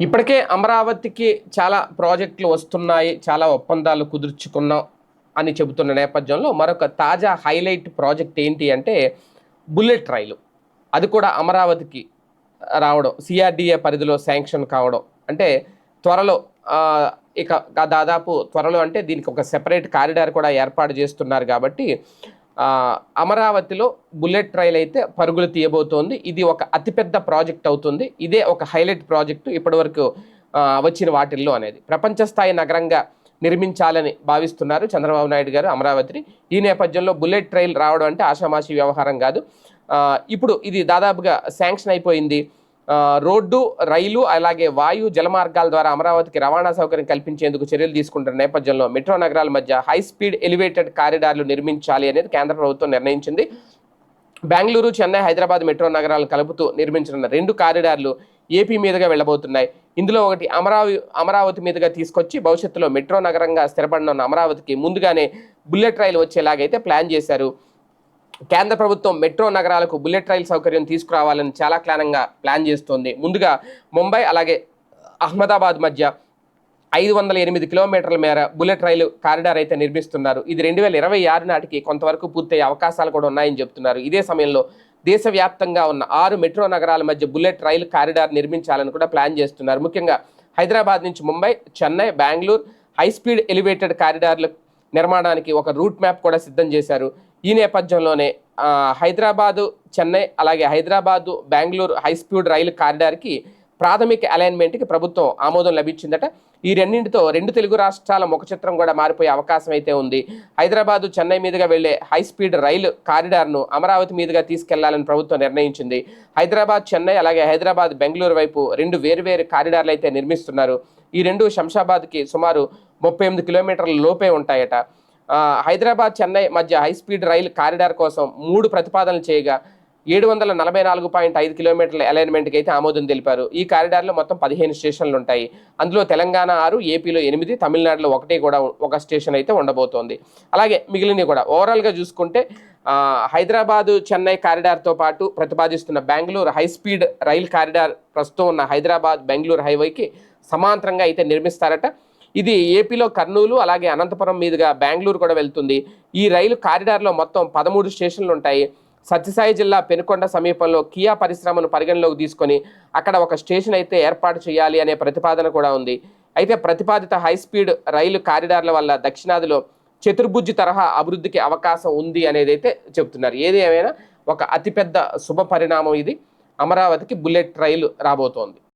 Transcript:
ఇప్పటికే అమరావతికి చాలా ప్రాజెక్టులు వస్తున్నాయి చాలా ఒప్పందాలు కుదుర్చుకున్నాం అని చెబుతున్న నేపథ్యంలో మరొక తాజా హైలైట్ ప్రాజెక్ట్ ఏంటి అంటే బుల్లెట్ రైలు. అది కూడా అమరావతికి రావడం సిఆర్డిఏ పరిధిలో శాంక్షన్ కావడం. అంటే త్వరలో ఇక దాదాపు త్వరలో అంటే దీనికి ఒక సెపరేట్ కారిడార్ కూడా ఏర్పాటు చేస్తున్నారు కాబట్టి అమరావతిలో బుల్లెట్ ట్రైల్ అయితే పరుగులు తీయబోతోంది. ఇది ఒక అతిపెద్ద ప్రాజెక్ట్ అవుతుంది. ఇదే ఒక హైలైట్ ప్రాజెక్టు ఇప్పటివరకు వచ్చిన వాటిల్లో అనేది. ప్రపంచ స్థాయి నగరంగా నిర్మించాలని భావిస్తున్నారు చంద్రబాబు నాయుడు గారు అమరావతిని. ఈ నేపథ్యంలో బుల్లెట్ ట్రైల్ రావడం అంటే ఆషామాషి వ్యవహారం కాదు. ఇప్పుడు ఇది దాదాపుగా శాంక్షన్ అయిపోయింది. రోడ్డు రైలు అలాగే వాయు జలమార్గాల ద్వారా అమరావతికి రవాణా సౌకర్యం కల్పించేందుకు చర్యలు తీసుకుంటున్న నేపథ్యంలో మెట్రో నగరాల మధ్య హై స్పీడ్ ఎలివేటెడ్ కారిడార్లు నిర్మించాలి అనేది కేంద్ర ప్రభుత్వం నిర్ణయించింది. బెంగళూరు చెన్నై హైదరాబాద్ మెట్రో నగరాలను కలుపుతూ నిర్మించనున్న రెండు కారిడార్లు ఏపీ మీదుగా వెళ్ళబోతున్నాయి. ఇందులో ఒకటి అమరావతి అమరావతి మీదుగా తీసుకొచ్చి భవిష్యత్తులో మెట్రో నగరంగా స్థిరపడనున్న అమరావతికి ముందుగానే బుల్లెట్ రైలు వచ్చేలాగైతే ప్లాన్ చేశారు. కేంద్ర ప్రభుత్వం మెట్రో నగరాలకు బుల్లెట్ రైలు సౌకర్యం తీసుకురావాలని చాలా క్లానంగా ప్లాన్ చేస్తోంది. ముందుగా ముంబై అలాగే అహ్మదాబాద్ మధ్య ఐదు వందల ఎనిమిది కిలోమీటర్ల మేర బుల్లెట్ రైలు కారిడార్ అయితే నిర్మిస్తున్నారు. ఇది రెండు వేల ఇరవై ఆరు నాటికి కొంతవరకు పూర్తయ్యే అవకాశాలు కూడా ఉన్నాయని చెప్తున్నారు. ఇదే సమయంలో దేశవ్యాప్తంగా ఉన్న ఆరు మెట్రో నగరాల మధ్య బుల్లెట్ రైలు కారిడార్ నిర్మించాలని కూడా ప్లాన్ చేస్తున్నారు. ముఖ్యంగా హైదరాబాద్ నుంచి Mumbai Chennai Bengaluru high speed elevated కారిడార్ల నిర్మాణానికి ఒక రూట్ మ్యాప్ కూడా సిద్ధం చేశారు. ఈ నేపథ్యంలోనే హైదరాబాదు చెన్నై అలాగే హైదరాబాదు బెంగళూరు హై స్పీడ్ రైలు కారిడార్కి ప్రాథమిక అలైన్మెంట్కి ప్రభుత్వం ఆమోదం లభించిందట. ఈ రెండింటితో రెండు తెలుగు రాష్ట్రాల ముఖ చిత్రం కూడా మారిపోయే అవకాశం అయితే ఉంది. హైదరాబాదు చెన్నై మీదుగా వెళ్ళే హై స్పీడ్ రైలు కారిడార్ను అమరావతి మీదుగా తీసుకెళ్ళాలని ప్రభుత్వం నిర్ణయించింది. హైదరాబాద్ చెన్నై అలాగే హైదరాబాద్ బెంగళూరు వైపు రెండు వేరువేరు కారిడార్లు అయితే నిర్మిస్తున్నారు. ఈ రెండు శంషాబాద్కి సుమారు ముప్పై ఎనిమిది కిలోమీటర్ల లోపే ఉంటాయట. హైదరాబాద్ చెన్నై మధ్య హై స్పీడ్ రైలు కారిడార్ కోసం మూడు ప్రతిపాదనలు చేయగా ఏడు వందల నలభై నాలుగు పాయింట్ ఐదు కిలోమీటర్ల అలైన్మెంట్కి అయితే ఆమోదం తెలిపారు. ఈ కారిడార్లో మొత్తం పదిహేను స్టేషన్లు ఉంటాయి. అందులో తెలంగాణ ఆరు ఏపీలో ఎనిమిది తమిళనాడులో ఒకటి కూడా ఒక స్టేషన్ అయితే ఉండబోతోంది. అలాగే మిగిలినవి కూడా ఓవరాల్గా చూసుకుంటే హైదరాబాదు చెన్నై కారిడార్తో పాటు ప్రతిపాదిస్తున్న బెంగళూరు హై స్పీడ్ రైలు కారిడార్ ప్రస్తుతం ఉన్న హైదరాబాద్ బెంగళూరు హైవేకి సమాంతరంగా అయితే నిర్మిస్తారట. ఇది ఏపీలో కర్నూలు అలాగే అనంతపురం మీదుగా బెంగళూరు కూడా వెళ్తుంది. ఈ రైలు కారిడార్లో మొత్తం పదమూడు స్టేషన్లు ఉంటాయి. సత్యసాయి జిల్లా పెనుకొండ సమీపంలో కియా పరిశ్రమను పరిగణలోకి తీసుకొని అక్కడ ఒక స్టేషన్ అయితే ఏర్పాటు చేయాలి అనే ప్రతిపాదన కూడా ఉంది. అయితే ప్రతిపాదిత హై స్పీడ్ రైలు కారిడార్ల వల్ల దక్షిణాదిలో చతుర్భుజి తరహా అభివృద్ధికి అవకాశం ఉంది అనేది అయితే చెప్తున్నారు. ఏది ఏమైనా ఒక అతిపెద్ద శుభ పరిణామం ఇది. అమరావతికి బుల్లెట్ రైలు రాబోతోంది.